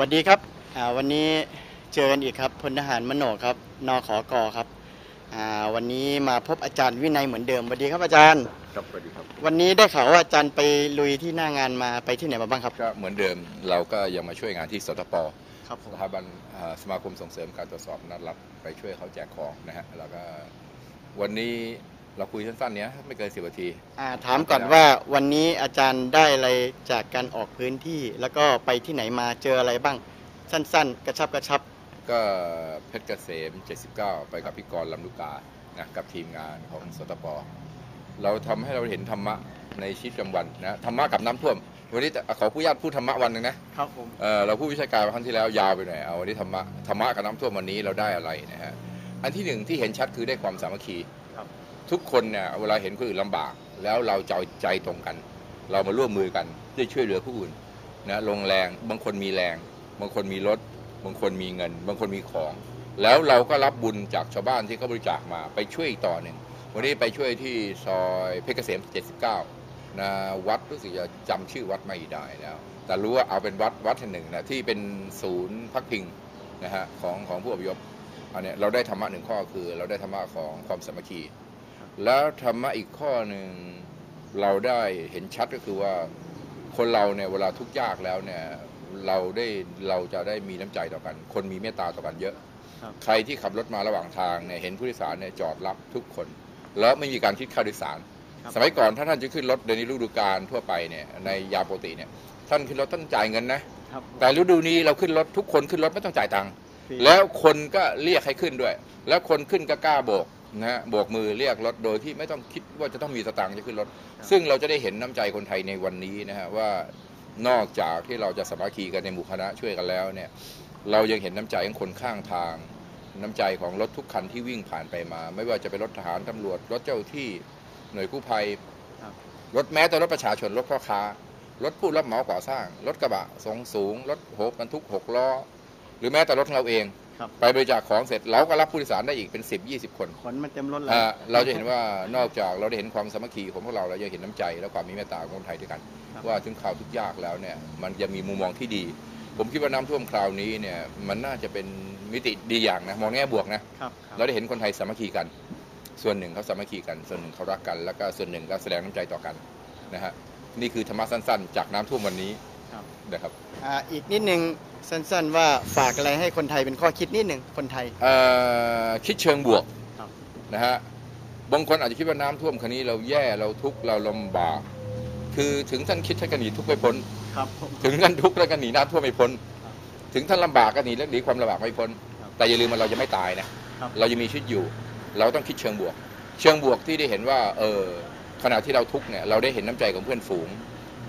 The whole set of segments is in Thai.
วัสดีครับอ่าวันนี้เจอกันอีกครับพลทหารมโนครับนขอกอครับอ่าวันนี้มาพบอาจารย์วินัยเหมือนเดิมสวัสดีครับอาจารย์ครับสวัสดีครับ วันนี้ได้ข่าวว่าอาจารย์ไปลุยที่หน้างานมาไปที่ไหนมาบ้างครับก็เหมือนเดิมเราก็ยังมาช่วยงานที่สตปครับผมสถาบันอ่าสมาคมส่งเสริมการตรวจสอบนัดรับไปช่วยเขาแจกของนะฮะแล้วก็วันนี้ เราคุยสั้นๆเนี้ยไม่เกินสิบนาทีอ่าถามก่อนว่าวันนี้อาจารย์ได้อะไรจากการออกพื้นที่ แล้วก็ไปที่ไหนมาเจออะไรบ้างสั้น ๆ กระชับกระชับก็เพชรเกษม 79 ไปกับพี่กรณ์ลำลูกกานะกับทีมงานของสตปเราทำให้เราเห็นธรรมะในชีวิตประจำวันนะธรรมะกับน้ำท่วม วันนี้ขอผู้ญาติพูดธรรมะวันหนึ่งนะครับผมเอ่อเราพูดวิชาการครั้งที่แล้วยาวไปหน่อยเอาวันนี้ธรรมะธรรมะกับน้ำท่วมวันนี้เราได้อะไรนะฮะอันที่หนึ่งที่เห็นชัดคือได้ความสามัคคีครับ ทุกคนเนี่ยเวลาเห็นคนอื่นลำบาก แล้วเราจะเอาใจตรงกัน เรามาร่วมมือกันเพื่อช่วยเหลือผู้อื่นนะลงแรงบางคนมีแรง บางคนมีรถ บางคนมีเงิน บางคนมีของ แล้วเราก็รับบุญจากชาวบ้านที่เขาบริจาคมาไปช่วยอีกต่อหนึ่งวันนี้ไปช่วยที่ซอยเพชรเกษม 79นะวัดรู้สึกจะจำชื่อวัดไม่ได้แล้ว แต่รู้ว่าเอาเป็นวัดวัดแห่งหนึ่งนะที่เป็นศูนย์พักพิงนะฮะของของผู้อพยพอันนี้เราได้ธรรมะหนึ่งข้อคือ เราได้ธรรมะของความสามัคคี แล้วธรรมะอีกข้อหนึ่งเราได้เห็นชัดก็คือว่าคนเราเนี่ยเวลาทุกข์ยากแล้วเนี่ยเราได้เราจะได้มีน้ำใจต่อกัน คนมีเมตตาต่อกันเยอะครับใครที่ขับรถมาระหว่างทางเนี่ยเห็นผู้โดยสารเนี่ยจอดรับทุกคน แล้วไม่มีการคิดค่าโดยสารครับสมัยก่อนถ้าท่านจะขึ้นรถเดินในฤดูกาลทั่วไปเนี่ยในยามปกติเนี่ยท่านขึ้นรถต้องจ่ายเงินนะครับแต่ฤดูนี้เราขึ้นรถทุกคนขึ้นรถไม่ต้องจ่ายตังค์ฟรีแล้วคนก็เรียกให้ขึ้นด้วย แล้วคนขึ้นก็กล้าโบก นะฮะโบกมือเรียกรถโดยที่ไม่ต้องคิดว่าจะต้องมีสตางค์จะขึ้นรถ ซึ่งเราจะได้เห็นน้ำใจคนไทยในวันนี้นะฮะว่านอกจากที่เราจะสามัคคีกันในหมู่คณะช่วยกันแล้วเนี่ยเรายังเห็นน้ำใจของคนข้างทาง น้ำใจของรถทุกคันที่วิ่งผ่านไปมา ไม่ว่าจะเป็นรถทหารตำรวจ รถเจ้าที่หน่วยกู้ภัยครับรถแม้แต่รถประชาชนรถพ่อค้ารถผู้รับเหมาก่อสร้าง รถกระบะทรงสูง รถหกบรรทุกหกล้อ หรือแม้แต่รถของเราเอง ครับไปบริจาคของเสร็จเราก็รับผู้โดยสารได้อีกเป็น 10 20 คนขนมันเต็มรถเลยอ่าเราจะเห็นว่านอกจากเราได้เห็นความสามัคคีของพวกเราเรายังเห็นน้ำใจและความมีเมตตาของคนไทยด้วยกันครับว่าถึงข่าวทุกข์ยากแล้วเนี่ยมันจะมีมุมมองที่ดี ผมคิดว่าน้ำท่วมคราวนี้เนี่ยมันน่าจะเป็นมิติดีอย่างนะมองแง่บวกนะครับครับเราได้เห็นคนไทยสามัคคีกัน ส่วนหนึ่งเขาสามัคคีกัน ส่วนหนึ่งเขารักกัน แล้วก็ส่วนหนึ่งก็แสดงน้ำใจต่อกันนะฮะนี่คือธรรมะสั้นๆ จากน้ำท่วมวันนี้ครับนะครับ อ่าอีกนิดนึง สั้นๆ ว่าฝากอะไรให้คนไทยเป็นข้อคิดนิดหนึ่งคนไทย เอ่อคิดเชิงบวกครับ นะฮะบางคนอาจจะคิดว่าน้ำท่วมครั้นี้เราแย่เราทุกข์เราลำบาก คือถึงท่านคิดท่านก็หนีทุกข์ไม่พ้น ครับผม ถึงท่านทุกข์แล้วก็หนีน้ำท่วมไม่พ้น ครับถึงท่านลำบากก็หนีและหนีความลำบากไม่พ้น ครับแต่อย่าลืมว่าเราจะไม่ตายนะ ครับ เรายังมีชีวิตอยู่ เราต้องคิดเชิงบวก เชิงบวกที่ได้เห็นว่าเออขณะที่เราทุกข์เนี่ยเราได้เห็นน้ำใจของเพื่อนฝูง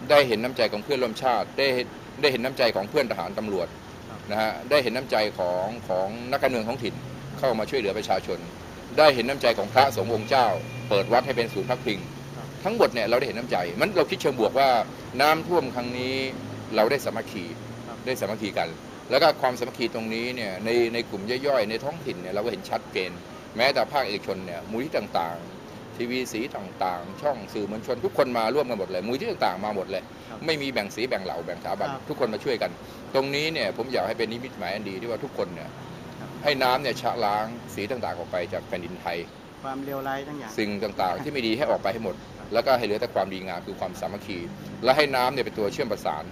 ได้เห็นน้ำใจของเพื่อนร่วมชาติ ได้เห็นได้เห็นน้ำใจของเพื่อนทหารตำรวจครับนะฮะได้เห็นน้ำใจของของนักการเมืองท้องถิ่นเข้ามาช่วยเหลือประชาชน ได้เห็นน้ำใจของพระสงฆ์องค์เจ้า เปิดวัดให้เป็นศูนย์พักพิงครับทั้งหมดเนี่ยเราได้เห็นน้ำใจ มันเราคิดเชิงบวกว่าน้ำท่วมครั้งนี้เราได้สามัคคีครับได้สามัคคีกัน แล้วก็ความสามัคคีตรงนี้เนี่ยในในกลุ่มย่อยๆ ในท้องถิ่นเนี่ยเราก็เห็นชัดเจนแม้แต่ภาคเอกชนเนี่ยมูลที่ต่างๆ ทีวีสีต่างๆ ช่องสื่อมวลชน ทุกคนมาร่วมกันหมดเลยมูลที่ต่างๆมาหมดเลยครับไม่มีแบ่งสีแบ่งเหล่าแบ่งสถาบันครับทุกคนมาช่วยกัน ตรงนี้เนี่ยผมอยากให้เป็นนิมิตหมายอันดีที่ว่าทุกคนเนี่ยครับให้น้ำเนี่ยชะล้างสีต่างๆออกไปจากแผ่นดินไทย ความเลวร้ายทั้งอย่างสิ่งต่างๆ ที่ไม่ดีให้ออกไปให้หมด แล้วก็ให้เหลือแต่ความดีงามคือความสามัคคี และให้น้ำเนี่ยเป็นตัวเชื่อมประสาน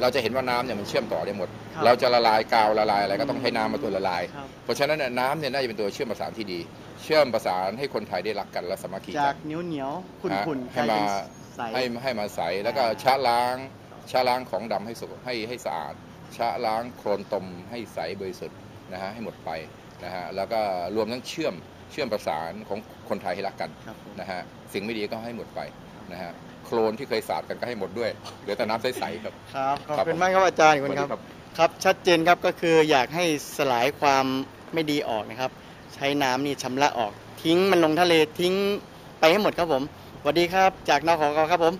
เราจะเห็นว่าน้ำเนี่ยมันเชื่อมต่อได้หมด ครับเราจะละลายกาวละลายอะไรก็ต้องให้น้ำมาตัวละลาย ครับ เพราะฉะนั้นเนี่ยน้ำเนี่ยน่าจะเป็นตัวเชื่อมประสานที่ดี เชื่อมประสานให้คนไทยได้รักกันและสามัคคีจากักนเหนียวเหนียวๆขุ่นฮะขุ่นให้มาใส ให้ให้มาใสแล้วก็ชะล้างชะล้างของดำให้สุกให้ให้สะอาดชะล้างโคลนตมให้ใสบริสุทธิ์นะฮะให้หมดไปนะฮะแล้วก็รวมทั้งเชื่อม เชื่อมประสานของคนไทยให้รักกันครับผมนะฮะสิ่งไม่ดีก็ให้หมดไปนะฮะโคลนที่เคยสาดกันก็ให้หมดด้วยเหลือแต่น้ำใสๆครับครับขอบครับคุณผมมากครับอาจารย์ขอบคุณครับสวัสดีครับชัดเจนครับก็คืออยากให้สลายความไม่ดีออกนะครับ ใช้น้ำนี่ชำระออก ทิ้งมันลงทะเลทิ้งไปให้หมดครับผมสวัสดีครับ จากนขอกครับผม